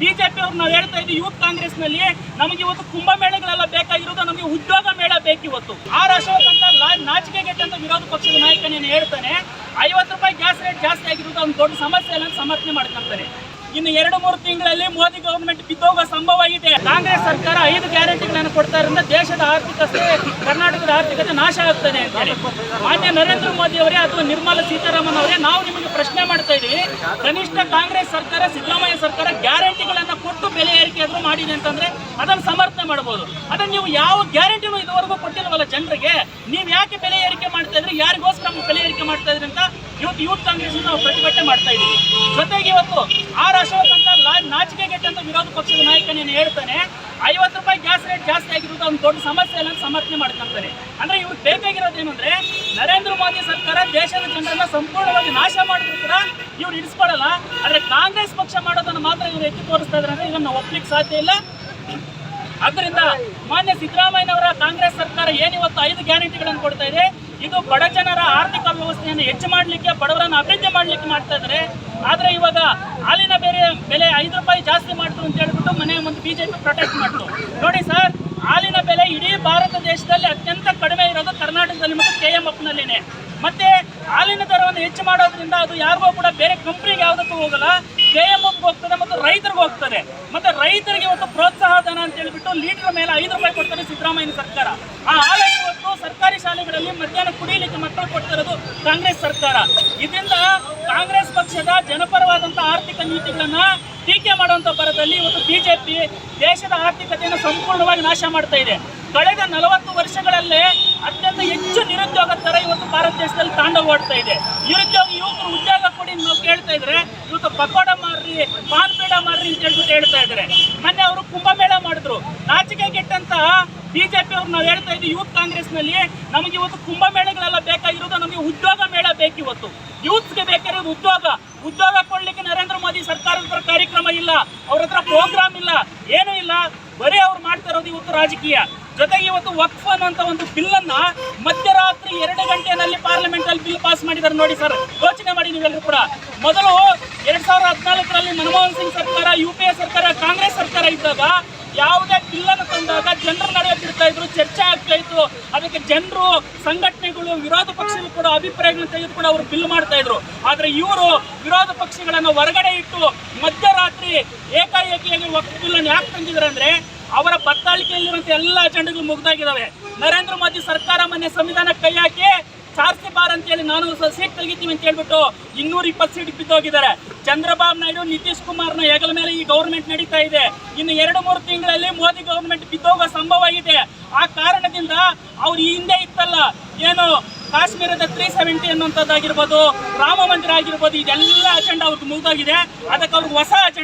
BJP ಅವ್ರು ನಾವು ಹೇಳ್ತಾ ಇದ್ದೀವಿ, ಯೂತ್ ಕಾಂಗ್ರೆಸ್ನಲ್ಲಿ ನಮಗೆ ಇವತ್ತು ಕುಂಭಮೇಳಗಳೆಲ್ಲ ಬೇಕಾಗಿರೋದು, ನಮಗೆ ಉದ್ಯೋಗ ಮೇಳ ಬೇಕಿವತ್ತು. ಆರ್ ಅಶೋಕ್ ಅಂತ ಅಂತ ವಿರೋಧ ಪಕ್ಷದ ನಾಯಕನೇನು ಹೇಳ್ತಾನೆ, ಐವತ್ತು ರೂಪಾಯಿ ಗ್ಯಾಸ್ ರೇಟ್ ಜಾಸ್ತಿ ಆಗಿರೋದು ಒಂದು ದೊಡ್ಡ ಸಮಸ್ಯೆ ಅಲ್ಲ ಸಮರ್ಥನೆ ಮಾಡ್ಕೊಂತಾನೆ ಇನ್ನು ಎರಡು, ಮೂರು ತಿಂಗಳಲ್ಲಿ ಮೋದಿ ಗವರ್ಮೆಂಟ್ ಬಿದ್ದೋಗೋ ಸಂಭವ ಇದೆ. ಕಾಂಗ್ರೆಸ್ ಸರ್ಕಾರ ಐದು ಕೊಡ್ತಾ ಇರೋದ್ರಿಂದ ದೇಶದ ಆರ್ಥಿಕತೆ, ಕರ್ನಾಟಕದ ಆರ್ಥಿಕತೆ ನಾಶ ಆಗ್ತದೆ ಅಂತ ಹೇಳಿ ಮಾನ್ಯ ನರೇಂದ್ರ ಮೋದಿ ಅವರೇ ಅಥವಾ ನಿರ್ಮಲಾ ಸೀತಾರಾಮನ್ ಅವರೇ, ನಾವು ನಿಮಗೆ ಪ್ರಶ್ನೆ ಮಾಡ್ತಾ ಇದ್ದೀವಿ. ಕನಿಷ್ಠ ಕಾಂಗ್ರೆಸ್ ಸರ್ಕಾರ, ಸಿದ್ದರಾಮಯ್ಯ ಸರ್ಕಾರ ಗ್ಯಾರಂಟಿಗಳನ್ನ ಕೊಟ್ಟು ಬೆಲೆ ಏರಿಕೆ ಆದರೂ ಮಾಡಿದೆ ಅಂತಂದ್ರೆ ಅದನ್ನು ಸಮರ್ಥನೆ ಮಾಡಬಹುದು ಅದನ್ನು ನೀವು ಯಾವ ಗ್ಯಾರಂಟಿನೂ ಇದುವರೆಗೂ ಕೊಟ್ಟಿಲ್ವಲ್ಲ ಜನರಿಗೆ. ನೀವು ಯಾಕೆ ಬೆಲೆ ಏರಿಕೆ ಮಾಡ್ತಾ ಇದ್ರಿ? ಯಾರಿಗೋಸ್ಕರ ಬೆಲೆ ಏರಿಕೆ ಮಾಡ್ತಾ ಇದ್ರಿ ಅಂತ ಇವತ್ತು ಯೂತ್ ಕಾಂಗ್ರೆಸ್ ನಾವು ಪ್ರತಿಭಟನೆ ಮಾಡ್ತಾ ಇದ್ದೀವಿ. ಜೊತೆಗೆ ಇವತ್ತು ಆರ್ ಅಶೋಕ್ ಅಂತ ಲಾ- ನಾಚಿಕೆಗೆಟ್ಟ ಅಂತ ವಿರೋಧ ಪಕ್ಷದ ನಾಯಕನೇನು ಹೇಳ್ತಾನೆ, ಐವತ್ತು ರೂಪಾಯಿ ಗ್ಯಾಸ್ ರೇಟ್ ಜಾಸ್ತಿ ಆಗಿರೋದು ಒಂದು ದೊಡ್ಡ ಸಮಸ್ಯೆ ಅಲ್ಲ ಅಂತ ಸಮರ್ಥನೆ ಮಾಡ್ಕೊಂತಾನೆ ಅಂದ್ರೆ ಇವ್ರು ಬೇಕಾಗಿರೋದು ಏನಂದ್ರೆ ನರೇಂದ್ರ ಮೋದಿ ಸರ್ಕಾರ ದೇಶದ ಜನರನ್ನ ಸಂಪೂರ್ಣವಾಗಿ ನಾಶ ಮಾಡಿದ್ರು ಕೂಡ ಇವ್ರು ಇಡಿಸ್ಕೊಡಲ್ಲ ಆದ್ರೆ ಕಾಂಗ್ರೆಸ್ ಪಕ್ಷ ಮಾಡೋದನ್ನು ಮಾತ್ರ ಇವ್ರು ಎತ್ತಿ ತೋರಿಸ್ತಾ ಇದ್ರೆ ಅಂದ್ರೆ ಇದನ್ನ ಒಪ್ಲಿಕ್ಕೆ ಸಾಧ್ಯ ಇಲ್ಲ. ಅದರಿಂದ ಮಾನ್ಯ ಸಿದ್ದರಾಮಯ್ಯನವರ ಕಾಂಗ್ರೆಸ್ ಸರ್ಕಾರ ಏನಿವತ್ತು ಐದು ಗ್ಯಾರಂಟಿಗಳನ್ನು ಕೊಡ್ತಾ ಇದೆ? ಇದು ಬಡ ಜನರ ಆರ್ಥಿಕ ವ್ಯವಸ್ಥೆಯನ್ನು ಹೆಚ್ಚು ಮಾಡಲಿಕ್ಕೆ, ಬಡವರನ್ನು ಅಭಿವೃದ್ಧಿ ಮಾಡಲಿಕ್ಕೆ ಮಾಡ್ತಾ ಇದ್ದಾರೆ ಆದರೆ ಇವಾಗ ಹಾಲಿನ ಬೇರೆ ಬೆಲೆ ಐದು ರೂಪಾಯಿ ಜಾಸ್ತಿ ಮಾಡಿದ್ರು ಅಂತ ಹೇಳ್ಬಿಟ್ಟು ಮನೆ ಮುಂದೆ ಬಿಜೆಪಿ ಪ್ರೊಟೆಕ್ಟ್ ಮಾಡಿದ್ರು ನೋಡಿ ಸರ್, ಹಾಲಿನ ಬೆಲೆ ಇಡೀ ಭಾರತ ದೇಶದಲ್ಲಿ ಅತ್ಯಂತ ಕಡಿಮೆ ಇರೋದು ಕರ್ನಾಟಕದಲ್ಲಿ ಮತ್ತು ಕೆ ಎಂ ಎಫ್ನಲ್ಲಿನೇ ಮತ್ತೆ ಹಾಲಿನ ದರವನ್ನು ಹೆಚ್ಚು ಮಾಡೋದ್ರಿಂದ ಅದು ಯಾರಿಗೂ ಕೂಡ ಬೇರೆ ಕಂಪ್ನಿಗೆ ಯಾವುದಕ್ಕೂ ಹೋಗಲ್ಲ. ಕೆ ಎಂ ಎಫ್ ಹೋಗ್ತದೆ ಮತ್ತು ರೈತರಿಗೆ ಹೋಗ್ತದೆ ಮತ್ತೆ ರೈತರಿಗೆ ಇವತ್ತು ಪ್ರೋತ್ಸಾಹ ಧನ ಅಂತ ಹೇಳ್ಬಿಟ್ಟು ಲೀಟರ್ ಮೇಲೆ ಐದು ರೂಪಾಯಿ ಕೊಡ್ತಾರೆ ಸಿದ್ದರಾಮಯ್ಯ ಸರ್ಕಾರ. ಆ ಇವತ್ತು ಸರ್ಕಾರಿ ಶಾಲೆಗಳಲ್ಲಿ ಮಧ್ಯಾಹ್ನ ಕುಡಿಯಲಿಕ್ಕೆ ಮಕ್ಕಳು ಕೊಡ್ತಿರೋದು ಕಾಂಗ್ರೆಸ್ ಸರ್ಕಾರ. ಇದರಿಂದ ಕಾಂಗ್ರೆಸ್ ಪಕ್ಷದ ಜನಪರವಾದಂಥ ಆರ್ಥಿಕ ನೀತಿಗಳನ್ನ ಟೀಕೆ ಮಾಡುವಂತ ಬರದಲ್ಲಿ ಇವತ್ತು ಬಿಜೆಪಿ ದೇಶದ ಆರ್ಥಿಕತೆಯನ್ನು ಸಂಪೂರ್ಣವಾಗಿ ನಾಶ ಮಾಡ್ತಾ ಇದೆ. ಕಳೆದ ನಲವತ್ತು ವರ್ಷಗಳಲ್ಲೇ ಅತ್ಯಂತ ಹೆಚ್ಚು ನಿರುದ್ಯೋಗ ತರ ಇವತ್ತು ಭಾರತ ದೇಶದಲ್ಲಿ ತಾಂಡವಾಡ್ತಾ ಇದೆ. ನಿರುದ್ಯೋಗ ಯುವಕರು ಉದ್ಯೋಗ ಕೊಡಿ ನಾವು ಕೇಳ್ತಾ ಇದ್ರೆ ಇವತ್ತು ಪಕೋಡ ಮಾರ್ರಿ ಪಾನ್ ಪೇಡ ಮಾರ್ರಿ ಅಂತ ಹೇಳ್ಬಿಟ್ಟು ಹೇಳ್ತಾ ಇದ್ದಾರೆ. ಮೊನ್ನೆ ಅವರು ಕುಂಭಮೇಳ ಮಾಡಿದ್ರು. ನಾಚಿಕೆ ಜೆ ಬಿಜೆಪಿ ಅವ್ರು ನಾವು ಹೇಳ್ತಾ ಇದ್ದೀವಿ, ಯೂತ್ ಕಾಂಗ್ರೆಸ್ನಲ್ಲಿ ನಮಗೆ ಇವತ್ತು ಕುಂಭಮೇಳಗಳೆಲ್ಲ ಬೇಕಾಗಿರೋದು, ನಮಗೆ ಉದ್ಯೋಗ ಮೇಳ ಬೇಕಿವತ್ತು. ಯೂತ್ಗೆ ಬೇಕಾಗಿರೋದು ಉದ್ಯೋಗ. ಉದ್ಯೋಗ ಕೊಡ್ಲಿಕ್ಕೆ ನರೇಂದ್ರ ಮೋದಿ ಸರ್ಕಾರದ ಹತ್ರ ಕಾರ್ಯಕ್ರಮ ಇಲ್ಲ, ಅವ್ರ ಹತ್ರ ಪ್ರೋಗ್ರಾಮ್ ಇಲ್ಲ, ಏನೂ ಇಲ್ಲ. ಬರೀ ಅವ್ರು ಮಾಡ್ತಾ ಇರೋದು ಇವತ್ತು ರಾಜಕೀಯ. ಜೊತೆಗೆ ಇವತ್ತು ವಕ್ಫ್ ಅನ್ನುವಂತ ಒಂದು ಬಿಲ್ ಅನ್ನ ಮಧ್ಯರಾತ್ರಿ ಎರಡು ಗಂಟೆಯಲ್ಲಿ ಪಾರ್ಲಿಮೆಂಟ್ ಅಲ್ಲಿ ಬಿಲ್ ಪಾಸ್ ಮಾಡಿದ್ದಾರೆ ನೋಡಿ ಸರ್. ಯೋಚನೆ ಮಾಡಿ ನೀವೆಲ್ಲರೂ ಕೂಡ. ಮೊದಲು ಎರಡ್ ಸಾವಿರದ ಹದಿನಾಲ್ಕರಲ್ಲಿ ಮನಮೋಹನ್ ಸಿಂಗ್ ಸರ್ಕಾರ, ಯು ಪಿ ಎ ಸರ್ಕಾರ, ಕಾಂಗ್ರೆಸ್ ಸರ್ಕಾರ ಇದ್ದಾಗ ಯಾವುದೇ ಬಿಲ್ ಅನ್ನು ತಂದಾಗ ಜನರ ನಡುವೆ ಬಿಡ್ತಾ ಇದ್ರು, ಚರ್ಚೆ ಆಗ್ತಾ ಇತ್ತು. ಅದಕ್ಕೆ ಜನರು, ಸಂಘಟನೆಗಳು, ವಿರೋಧ ಪಕ್ಷಗಳು ಕೂಡ ಅಭಿಪ್ರಾಯಗಳನ್ನು ತೆಗೆದುಕೊಂಡು ಅವರು ಬಿಲ್ ಮಾಡ್ತಾ ಇದ್ರು. ಆದ್ರೆ ಇವರು ವಿರೋಧ ಪಕ್ಷಗಳನ್ನು ಹೊರಗಡೆ ಇಟ್ಟು ಮಧ್ಯರಾತ್ರಿ ಏಕಾಏಕಿಯಾಗಿ ವಕ್ಫ್ ಬಿಲ್ ಯಾಕೆ ತಂದಿದ್ದಾರೆ ಅಂದ್ರೆ ಅವರ ಬತ್ತಾಳಿಕೆಯಲ್ಲಿರುವಂತಹ ಎಲ್ಲ ಅಜೆಂಡಗಳು ಮುಗ್ದಾಗಿದ್ದಾವೆ. ನರೇಂದ್ರ ಮೋದಿ ಸರ್ಕಾರ ಮನೆ ಸಂವಿಧಾನ ಕೈ ಹಾಕಿ ಚಾರ್ಸಿ ಬಾರ್ ಅಂತ ಹೇಳಿ ನಾನು ಸೀಟ್ ತೆಗಿತೀವಿ ಅಂತ ಹೇಳ್ಬಿಟ್ಟು ಇನ್ನೂರ ಇಪ್ಪತ್ತು ಸೀಟ್ ಬಿದ್ದೋಗಿದ್ದಾರೆ ಚಂದ್ರಬಾಬು ನಾಯ್ಡು, ನಿತೀಶ್ ಕುಮಾರ್ನ ಹೆಗಲ ಮೇಲೆ ಈ ಗೌರ್ಮೆಂಟ್ ನಡೀತಾ ಇದೆ. ಇನ್ನು ಎರಡು, ಮೂರು ತಿಂಗಳಲ್ಲಿ ಮೋದಿ ಗೌರ್ಮೆಂಟ್ ಬಿದ್ದೋಗೋ ಸಂಭವ ಇದೆ. ಆ ಕಾರಣದಿಂದ ಅವ್ರು ಈ ಹಿಂದೆ ಇತ್ತಲ್ಲ, ಏನು ಕಾಶ್ಮೀರದ ತ್ರೀ ಸೆವೆಂಟಿ ಅನ್ನುವಂಥದ್ದಾಗಿರ್ಬೋದು, ರಾಮ ಮಂದಿರ ಆಗಿರ್ಬೋದು, ಇದೆಲ್ಲ ಅಜೆಂಡಾ ಅವ್ರಿಗೆ ಮುಗ್ದೋಗಿದೆ. ಅದಕ್ಕೆ ಅವ್ರಿಗೆ ಹೊಸ